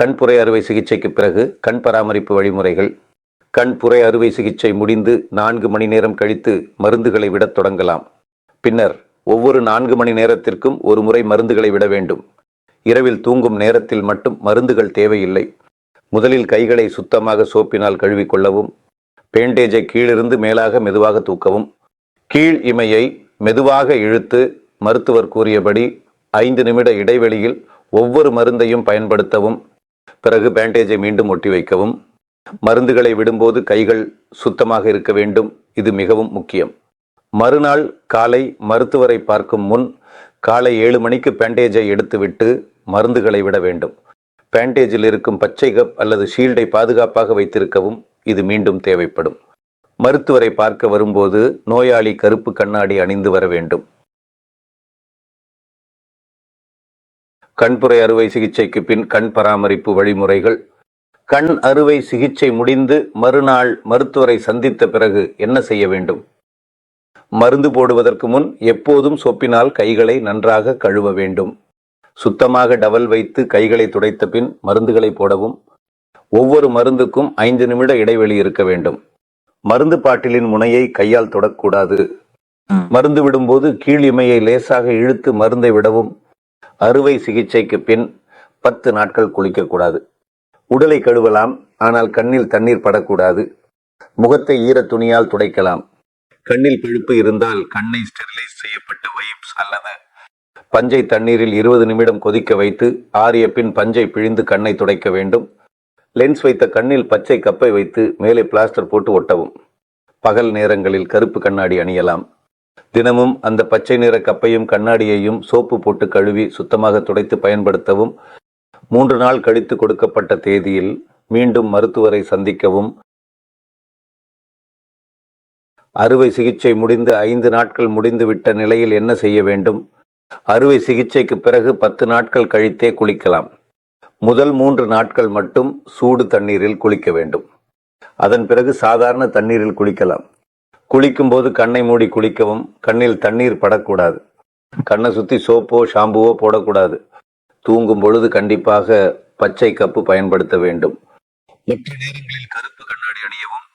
கண்புரை அறுவை சிகிச்சைக்கு பிறகு கண் பராமரிப்பு வழிமுறைகள். கண்புரை அறுவை சிகிச்சை முடிந்து நான்கு மணி நேரம் கழித்து மருந்துகளை விடத் தொடங்கலாம். பின்னர் ஒவ்வொரு நான்கு மணி நேரத்திற்கும் ஒரு முறை மருந்துகளை விட வேண்டும். இரவில் தூங்கும் நேரத்தில் மட்டும் மருந்துகள் தேவையில்லை. முதலில் கைகளை சுத்தமாக சோப்பினால் கழுவிக்கொள்ளவும் பேண்டேஜை கீழிருந்து மேலாக மெதுவாக தூக்கவும். கீழ் இமையை மெதுவாக இழுத்து மருத்துவர் கூறியபடி ஐந்து நிமிட இடைவெளியில் ஒவ்வொரு மருந்தையும் பயன்படுத்தவும். பிறகு பேண்டேஜை மீண்டும் ஒட்டி வைக்கவும். மருந்துகளை விடும்போது கைகள் சுத்தமாக இருக்க வேண்டும். இது மிகவும் முக்கியம். மறுநாள் காலை மருத்துவரை பார்க்கும் முன் காலை ஏழு மணிக்கு பேண்டேஜை எடுத்துவிட்டு மருந்துகளை விட வேண்டும். பேண்டேஜில் இருக்கும் பச்சை கப் அல்லது ஷீல்டை பாதுகாப்பாக வைத்திருக்கவும் இது மீண்டும் தேவைப்படும். மருத்துவரை பார்க்க வரும்போது நோயாளி கருப்பு கண்ணாடி அணிந்து வர வேண்டும். கண்புரை அறுவை சிகிச்சைக்கு பின் கண் பராமரிப்பு வழிமுறைகள். கண் அறுவை சிகிச்சை முடிந்து மறுநாள் மருத்துவரை சந்தித்த பிறகு என்ன செய்ய வேண்டும்? மருந்து போடுவதற்கு முன் எப்போதும் சோப்பினால் கைகளை நன்றாக கழுவ வேண்டும். சுத்தமாக டவல் வைத்து கைகளை துடைத்த பின் மருந்துகளை போடவும். ஒவ்வொரு மருந்துக்கும் ஐந்து நிமிட இடைவெளி இருக்க வேண்டும். மருந்து பாட்டிலின் முனையை கையால் தொடக்கூடாது. மருந்து விடும்போது கீழ் இமையை லேசாக இழுத்து மருந்தை விடவும். அறுவை சிகிச்சைக்கு பின் பத்து நாட்கள் குளிக்கக்கூடாது. உடலை கழுவலாம் ஆனால் கண்ணில் தண்ணீர் படக்கூடாது. முகத்தை ஈர துணியால் துடைக்கலாம். கண்ணில் பிழுப்பு இருந்தால் கண்ணை ஸ்டெரிலைஸ் செய்யப்பட்ட வைப்ஸ் அல்லது பஞ்சை தண்ணீரில் இருபது நிமிடம் கொதிக்க வைத்து ஆறிய பின் பஞ்சை பிழிந்து கண்ணை துடைக்க வேண்டும். லென்ஸ் வைத்த கண்ணில் பச்சை கப்பை வைத்து மேலே பிளாஸ்டர் போட்டு ஒட்டவும். பகல் நேரங்களில் கருப்பு கண்ணாடி அணியலாம். தினமும் அந்த பச்சை நிற கப்பையும் கண்ணாடியையும் சோப்பு போட்டு கழுவி சுத்தமாக துடைத்து பயன்படுத்தவும் மூன்று நாள் கழித்து கொடுக்கப்பட்ட தேதியில் மீண்டும் மருத்துவரை சந்திக்கவும் அறுவை சிகிச்சை முடிந்து ஐந்து நாட்கள் முடிந்துவிட்ட நிலையில் என்ன செய்ய வேண்டும்? அறுவை சிகிச்சைக்கு பிறகு பத்து நாட்கள் கழித்தே குளிக்கலாம். முதல் மூன்று நாட்கள் மட்டும் சூடு தண்ணீரில் குளிக்க வேண்டும். அதன் பிறகு சாதாரண தண்ணீரில் குளிக்கலாம். குளிக்கும் போது கண்ணை மூடி குளிக்கவும் கண்ணில் தண்ணீர் படக்கூடாது. கண்ணை சுத்தி சோப்போ ஷாம்புவோ போடக்கூடாது. தூங்கும் பொழுது கண்டிப்பாக பச்சை கப்பு பயன்படுத்த வேண்டும். மற்ற நேரங்களில் கருப்பு கண்ணாடி அணியவும்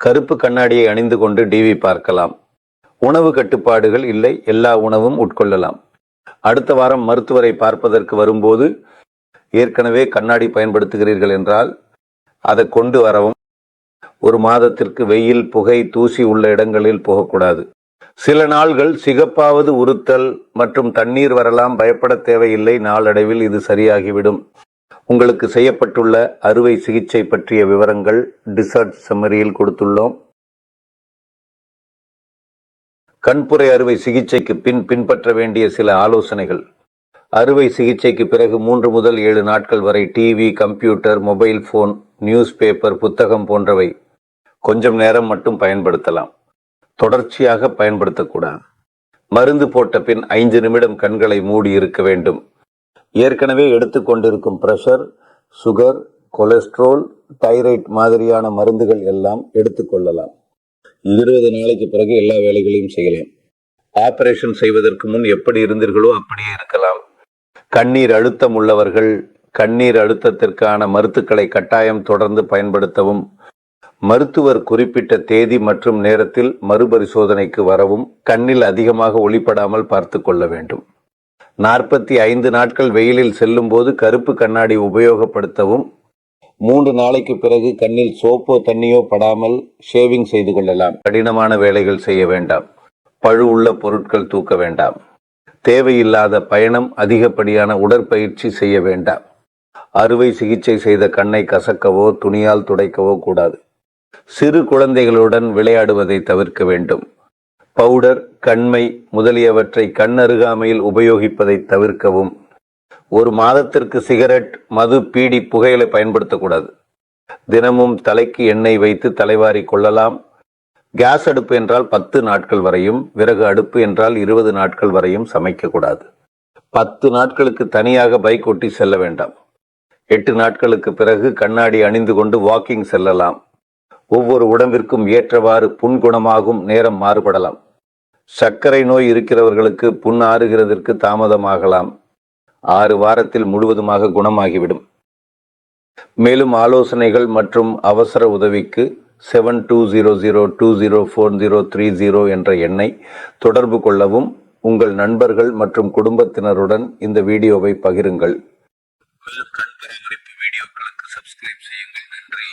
கருப்பு கண்ணாடியை அணிந்து கொண்டு டிவி பார்க்கலாம். உணவு கட்டுப்பாடுகள் இல்லை எல்லா உணவும் உட்கொள்ளலாம். அடுத்த வாரம் மருத்துவரை பார்ப்பதற்கு வரும்போது ஏற்கனவே கண்ணாடி பயன்படுத்துகிறீர்கள் என்றால் அதை கொண்டு வரவும் ஒரு மாதத்திற்கு வெயில் புகை தூசி உள்ள இடங்களில் போகக்கூடாது. சில நாள்கள் சிகப்பாவது உறுத்தல் மற்றும் தண்ணீர் வரலாம் பயப்பட தேவையில்லை. நாளடைவில் இது சரியாகிவிடும். உங்களுக்கு செய்யப்பட்டுள்ள அறுவை சிகிச்சை பற்றிய விவரங்கள் டிசர்ட் செம்மறியில் கொடுத்துள்ளோம். கண்புரை அறுவை சிகிச்சைக்கு பின் பின்பற்ற வேண்டிய சில ஆலோசனைகள். அறுவை சிகிச்சைக்கு பிறகு மூன்று முதல் ஏழு நாட்கள் வரை TV computer mobile phone newspaper புத்தகம் போன்றவை. கொஞ்சம் நேரம் மட்டும் பயன்படுத்தலாம். தொடர்ச்சியாக பயன்படுத்தக்கூடாது. மருந்து போட்ட பின் ஐந்து நிமிடம் கண்களை மூடி இருக்க வேண்டும். ஏற்கனவே எடுத்துக்கொண்டிருக்கும் பிரஷர் சுகர் கொலஸ்ட்ரால் தைராய்டு மாதிரியான மருந்துகள் எல்லாம் எடுத்துக்கொள்ளலாம் இருபது நாளைக்கு பிறகு எல்லா வேலைகளையும் செய்யலாம். ஆபரேஷன் செய்வதற்கு முன் எப்படி இருந்தீர்களோ அப்படியே இருக்கலாம். கண்ணீர் அழுத்தம் உள்ளவர்கள் கண்ணீர் அழுத்தத்திற்கான மருத்துக்களை கட்டாயம் தொடர்ந்து பயன்படுத்தவும் மருத்துவர் குறிப்பிட்ட தேதி மற்றும் நேரத்தில் மறுபரிசோதனைக்கு வரவும் கண்ணில் அதிகமாக ஒளிப்படாமல் பார்த்து கொள்ள வேண்டும். நாற்பத்தி ஐந்து நாட்கள் வெயிலில் செல்லும் போது கருப்பு கண்ணாடி உபயோகப்படுத்தவும் மூன்று நாளைக்கு பிறகு கண்ணில் சோப்போ தண்ணியோ படாமல் ஷேவிங் செய்து கொள்ளலாம். கடினமான வேலைகள் செய்ய வேண்டாம். பழு உள்ள பொருட்கள் தூக்க வேண்டாம். தேவையில்லாத பயணம் அதிகப்படியான உடற்பயிற்சி செய்ய வேண்டாம். அறுவை சிகிச்சை செய்த கண்ணை கசக்கவோ துணியால் துடைக்கவோ கூடாது. சிறு குழந்தைகளுடன் விளையாடுவதை தவிர்க்க வேண்டும். பவுடர் கண்மை முதலியவற்றை கண் அருகாமையில் உபயோகிப்பதை தவிர்க்கவும். ஒரு மாதத்திற்கு சிகரெட் மது பீடி புகையிலை பயன்படுத்தக்கூடாது. தினமும் தலைக்கு எண்ணெய் வைத்து தலைவாரி கொள்ளலாம். கேஸ் அடுப்பு என்றால் பத்து நாட்கள் வரையும் விறகு அடுப்பு என்றால் இருபது நாட்கள் வரையும் சமைக்கக்கூடாது. பத்து நாட்களுக்கு தனியாக பைக் ஓட்டி செல்ல வேண்டாம். எட்டு நாட்களுக்கு பிறகு கண்ணாடி அணிந்து கொண்டு வாக்கிங் செல்லலாம். ஒவ்வொரு உடம்பிற்கும் ஏற்றவாறு புண்குணமாகும் நேரம் மாறுபடலாம். சர்க்கரை நோய் இருக்கிறவர்களுக்கு புண் ஆறுகிறதற்கு தாமதமாகலாம். ஆறு வாரத்தில் முழுவதுமாக குணமாகிவிடும். மேலும் ஆலோசனைகள் மற்றும் அவசர உதவிக்கு seven two zero zero two zero four zero three zero என்ற எண்ணை தொடர்பு கொள்ளவும் உங்கள் நண்பர்கள் மற்றும் குடும்பத்தினருடன் இந்த வீடியோவை பகிருங்கள். கண் பராமரிப்பு வீடியோக்களுக்கு சப்ஸ்கிரைப் செய்யுங்கள். நன்றி.